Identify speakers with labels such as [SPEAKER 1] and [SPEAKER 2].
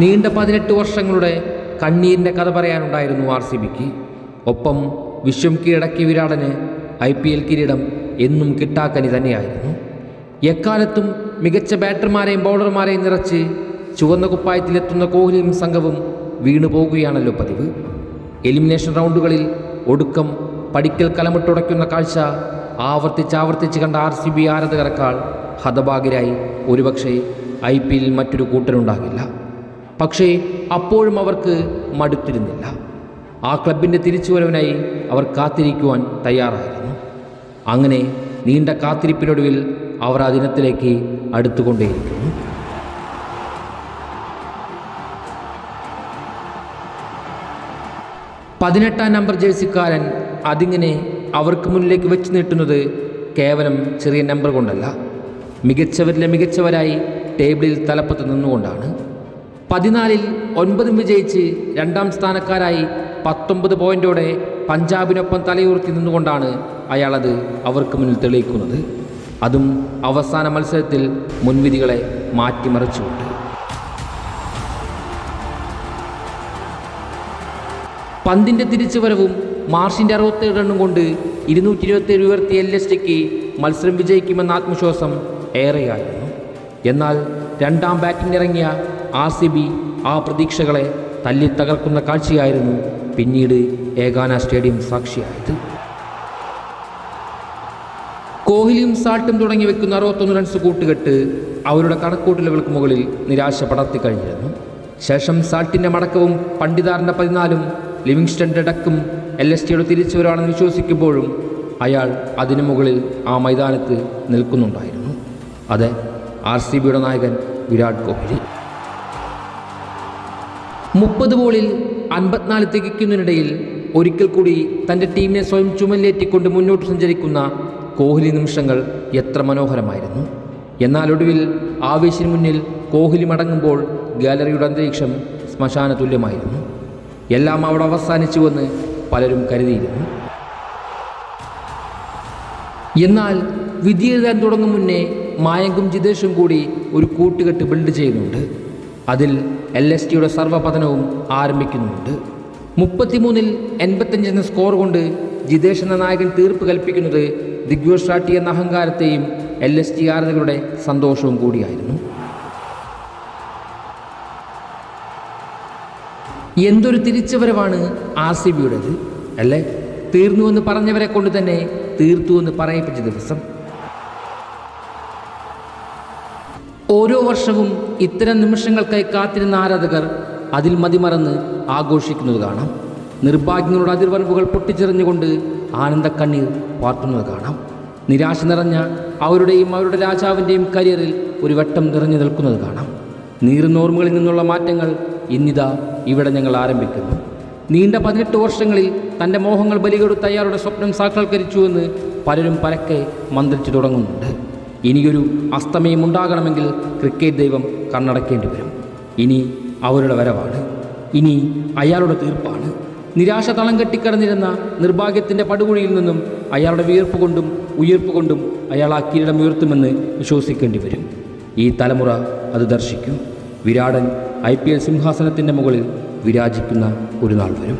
[SPEAKER 1] നീണ്ട പതിനെട്ട് വർഷങ്ങളുടെ കണ്ണീരിന്റെ കഥ പറയാനുണ്ടായിരുന്നു ആർ സി ബിക്ക് ഒപ്പം വിശ്വം കീഴടക്കിയ വിരാടന് ഐ പി എൽ കിരീടം എന്നും കിട്ടാക്കനി തന്നെയായിരുന്നു. എക്കാലത്തും മികച്ച ബാറ്റർമാരെയും ബൗളർമാരെയും നിറച്ച് ചുവന്ന കുപ്പായത്തിലെത്തുന്ന കോഹ്ലിയും സംഘവും വീണു പോകുകയാണല്ലോ പതിവ്. എലിമിനേഷൻ റൗണ്ടുകളിൽ ഒടുക്കം പടിക്കൽ കലമിട്ടുടയ്ക്കുന്ന കാഴ്ച ആവർത്തിച്ചാവർത്തിച്ച് കണ്ട ആർ സി ബി ആരാധകരെക്കാൾ ഹതഭാഗ്യരായി ഒരുപക്ഷെ ഐ പി എല്ലിൽ മറ്റൊരു കൂട്ടരുണ്ടാകില്ല. പക്ഷേ അപ്പോഴും അവർക്ക് മടുത്തിരുന്നില്ല. ആ ക്ലബിന്റെ തിരിച്ചുവരവിനായി അവർ കാത്തിരിക്കുവാൻ തയ്യാറായിരുന്നു. അങ്ങനെ നീണ്ട കാത്തിരിപ്പിനൊടുവിൽ അവർ ആ ദിനത്തിലേക്ക് അടുത്തുകൊണ്ടേയിരിക്കുന്നു. പതിനെട്ടാം നമ്പർ ജേഴ്സിക്കാരൻ അതിങ്ങനെ അവർക്ക് മുന്നിലേക്ക് വെച്ച് നീട്ടുന്നത് കേവലം ചെറിയ നമ്പർ കൊണ്ടല്ല. മികച്ചവരിലെ മികച്ചവരായി ടേബിളിൽ തലപ്പത്ത് നിന്നുകൊണ്ടാണ്. പതിനാലിൽ ഒൻപതും വിജയിച്ച് രണ്ടാം സ്ഥാനക്കാരായി പത്തൊമ്പത് പോയിന്റോടെ പഞ്ചാബിനൊപ്പം തലയുയർത്തി നിന്നുകൊണ്ടാണ് അയാളത് അവർക്ക് മുന്നിൽ തെളിയിക്കുന്നത്. അതും അവസാന മത്സരത്തിൽ മുൻവിധികളെ മാറ്റിമറിച്ചുകൊണ്ട്. പന്തിന്റെ തിരിച്ചുവരവും മാർഷിന്റെ അറുപത്തേഴ് റണ്ണും കൊണ്ട് ഇരുന്നൂറ്റി ഇരുപത്തേഴ് ഉയർത്തിയ എൽ എസ് ടിക്ക് മത്സരം വിജയിക്കുമെന്ന ആത്മവിശ്വാസം ഏറെയായിരുന്നു. എന്നാൽ രണ്ടാം ബാറ്റിംഗ് ആർ സി ബി ആ പ്രതീക്ഷകളെ തല്ലി തകർക്കുന്ന കാഴ്ചയായിരുന്നു പിന്നീട് ഏകാന സ്റ്റേഡിയം സാക്ഷിയായത്. കോഹ്ലിയും സാൾട്ടും തുടങ്ങി വെക്കുന്ന അറുപത്തൊന്ന് റൺസ് കൂട്ടുകെട്ട് അവരുടെ കണക്കൂട്ടലുകൾക്ക് മുകളിൽ നിരാശ പടർത്തി കഴിഞ്ഞിരുന്നു. ശേഷം സാൾട്ടിന്റെ മടക്കവും പണ്ഡിതാറിന്റെ പതിനാലും ലിവിങ്സ്റ്റണിന്റെ ഡക്കും എൽ എസ് ടിയുടെ തിരിച്ചുവരാണെന്ന് വിശ്വസിക്കുമ്പോഴും അയാൾ അതിനു മുകളിൽ ആ മൈതാനത്ത് നിൽക്കുന്നുണ്ടായിരുന്നു. അതെ ആർ സി ബിയുടെ നായകൻ വിരാട് കോഹ്ലി. മുപ്പത് ബോളിൽ അൻപത്തിനാല് തികയ്ക്കുന്നതിനിടയിൽ ഒരിക്കൽ കൂടി തന്റെ ടീമിനെ സ്വയം ചുമലിലേറ്റിക്കൊണ്ട് മുന്നോട്ട് സഞ്ചരിക്കുന്ന കോഹ്ലി നിമിഷങ്ങൾ എത്ര മനോഹരമായിരുന്നു. എന്നാൽ ഒടുവിൽ ആവേശിന് മുന്നിൽ കോഹ്ലി മടങ്ങുമ്പോൾ ഗാലറിയുടെ അന്തരീക്ഷം ശ്മശാന തുല്യമായിരുന്നു. എല്ലാം അവിടെ അവസാനിച്ചുവെന്ന് പലരും കരുതിയിരുന്നു. എന്നാൽ വിധിയെഴുതാൻ തുടങ്ങും മുന്നേ മായങ്കും ജിതേഷും കൂടി ഒരു കൂട്ടുകെട്ട് ബിൽഡ് ചെയ്യുന്നുണ്ട്. അതിൽ എൽ എസ് ടിയുടെ സർവപതനവും ആരംഭിക്കുന്നുമുണ്ട് മുപ്പത്തിമൂന്നിൽ എൺപത്തഞ്ച് എന്ന സ്കോർ കൊണ്ട് ജിതേഷ് എന്ന നായകൻ തീർപ്പ് കൽപ്പിക്കുന്നത് ദിഗ്വേഷ് എന്ന അഹങ്കാരത്തെയും എൽ എസ് ടി ആരാധകരുടെ സന്തോഷവും കൂടിയായിരുന്നു. എന്തൊരു തിരിച്ചുവരവാണ് ആർ സി ബിയുടേത് അല്ലേ? തീർന്നുവെന്ന് പറഞ്ഞവരെ കൊണ്ട് തന്നെ തീർത്തു എന്ന് പറയിപ്പിച്ച ദിവസം ഓരോ വർഷവും ഇത്തരം നിമിഷങ്ങൾക്കായി കാത്തിരുന്ന ആരാധകർ അതിൽ മതിമറന്ന് ആഘോഷിക്കുന്നത് കാണാം. നിർഭാഗ്യങ്ങളുടെ അതിർവരമ്പുകൾ പൊട്ടിച്ചെറിഞ്ഞുകൊണ്ട് ആനന്ദ കണ്ണീർ വാർത്തുന്നത് കാണാം. നിരാശ നിറഞ്ഞ അവരുടെയും അവരുടെ രാജാവിന്റെയും കരിയറിൽ ഒരു വട്ടം നിറഞ്ഞു നിൽക്കുന്നത് കാണാം. നീറുന്ന നിന്നുള്ള മാറ്റങ്ങൾ ഇന്നിതാ ഇവിടെ ഞങ്ങൾ ആരംഭിക്കുന്നു. നീണ്ട പതിനെട്ട് വർഷങ്ങളിൽ തന്റെ മോഹങ്ങൾ ബലികൊടുത്ത് അയാളുടെ സ്വപ്നം സാക്ഷാത്കരിച്ചുവെന്ന് പലരും പരക്കെ മന്ത്രിച്ചു തുടങ്ങുന്നുണ്ട്. ഇനിയൊരു അസ്തമയം ഉണ്ടാകണമെങ്കിൽ ക്രിക്കറ്റ് ദൈവം കണ്ണടക്കേണ്ടി വരും. ഇനി അവരുടെ വരവാണ്. ഇനി അയാളുടെ തീർപ്പാണ്. നിരാശ തളം കെട്ടിക്കടന്നിരുന്ന നിർഭാഗ്യത്തിന്റെ പടുകുഴിയിൽ നിന്നും അയാളുടെ വിയർപ്പ് കൊണ്ടും ഉയർപ്പ് കൊണ്ടും അയാൾ ആ കിരീടം ഉയർത്തുമെന്ന് വിശ്വസിക്കേണ്ടി വരും. ഈ തലമുറ അത് ദർശിക്കും. വിരാടൻ ഐ പി എൽ സിംഹാസനത്തിന്റെ മുകളിൽ വിരാജിക്കുന്ന ഒരു നാൾ വരും.